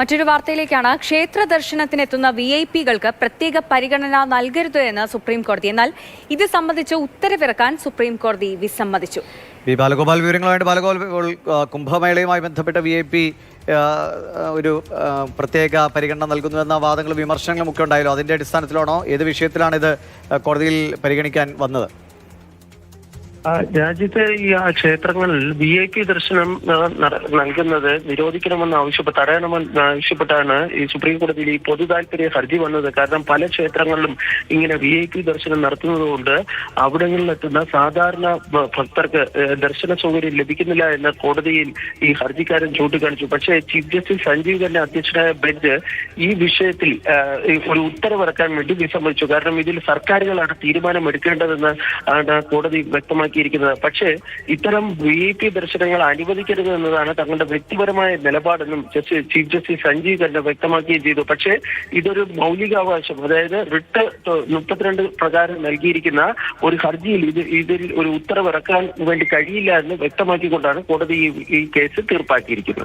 മറ്റൊരു വാർത്തയിലേക്കാണ്. ക്ഷേത്ര ദർശനത്തിനെത്തുന്ന V I പികൾക്ക് പ്രത്യേക പരിഗണന നൽകരുത് എന്ന് സുപ്രീം കോടതി. എന്നാൽ ഇത് സംബന്ധിച്ച് ഉത്തരവിറക്കാൻ സുപ്രീം കോടതി വിസമ്മതിച്ചു. വി ബാലഗോപാൽ വിവരങ്ങളുമായിട്ട് ബാലഗോപാൽ കുംഭമേളയുമായി ബന്ധപ്പെട്ട വി ഐ പി ഒരു പ്രത്യേക പരിഗണന നൽകുന്നുവെന്ന വാദങ്ങളും വിമർശനങ്ങളും ഒക്കെ ഉണ്ടായല്ലോ. അതിന്റെ അടിസ്ഥാനത്തിലാണോ? ഏത് വിഷയത്തിലാണ് ഇത് കോടതിയിൽ പരിഗണിക്കാൻ വന്നത്? രാജ്യത്തെ ഈ ക്ഷേത്രങ്ങളിൽ വി ഐ പി ദർശനം നൽകുന്നത് നിരോധിക്കണമെന്ന് ആവശ്യപ്പെട്ട് തടയണമെന്ന് ആവശ്യപ്പെട്ടാണ് ഈ സുപ്രീം കോടതിയിൽ ഈ പൊതു താല്പര്യ ഹർജി വന്നത്. കാരണം പല ക്ഷേത്രങ്ങളിലും ഇങ്ങനെ വി ഐ പി ദർശനം നടത്തുന്നത് കൊണ്ട് അവിടങ്ങളിലെത്തുന്ന സാധാരണ ഭക്തർക്ക് ദർശന സൗകര്യം ലഭിക്കുന്നില്ല എന്ന് കോടതിയിൽ ഈ ഹർജിക്കാരൻ ചൂണ്ടിക്കാണിച്ചു. പക്ഷേ ചീഫ് ജസ്റ്റിസ് സഞ്ജീവ് ഖന്ന അധ്യക്ഷനായ ബെഞ്ച് ഈ വിഷയത്തിൽ ഒരു ഉത്തരവിറക്കാൻ വേണ്ടി വിസമ്മതിച്ചു. കാരണം ഇതിൽ സർക്കാരുകളാണ് തീരുമാനം എടുക്കേണ്ടതെന്ന് കോടതി വ്യക്തമാക്കിയിരിക്കുന്നത് പക്ഷേ ഇത്തരം വി ഐ പി ദർശനങ്ങൾ അനുവദിക്കരുത് എന്നതാണ് തങ്ങളുടെ വ്യക്തിപരമായ നിലപാടെന്നും justice chief justice Sanjiv Khanna വ്യക്തമാക്കുകയും ചെയ്തു. പക്ഷേ ഇതൊരു മൗലികാവകാശം അതായത് റിട്ട് മുപ്പത്തിരണ്ട് പ്രകാരം നൽകിയിരിക്കുന്ന ഒരു ഹർജിയിൽ ഇത് ഇതിൽ ഒരു ഉത്തരവിറക്കാൻ വേണ്ടി കഴിയില്ല എന്ന് വ്യക്തമാക്കിക്കൊണ്ടാണ് കോടതി ഈ കേസ് തീർപ്പാക്കിയിരിക്കുന്നത്.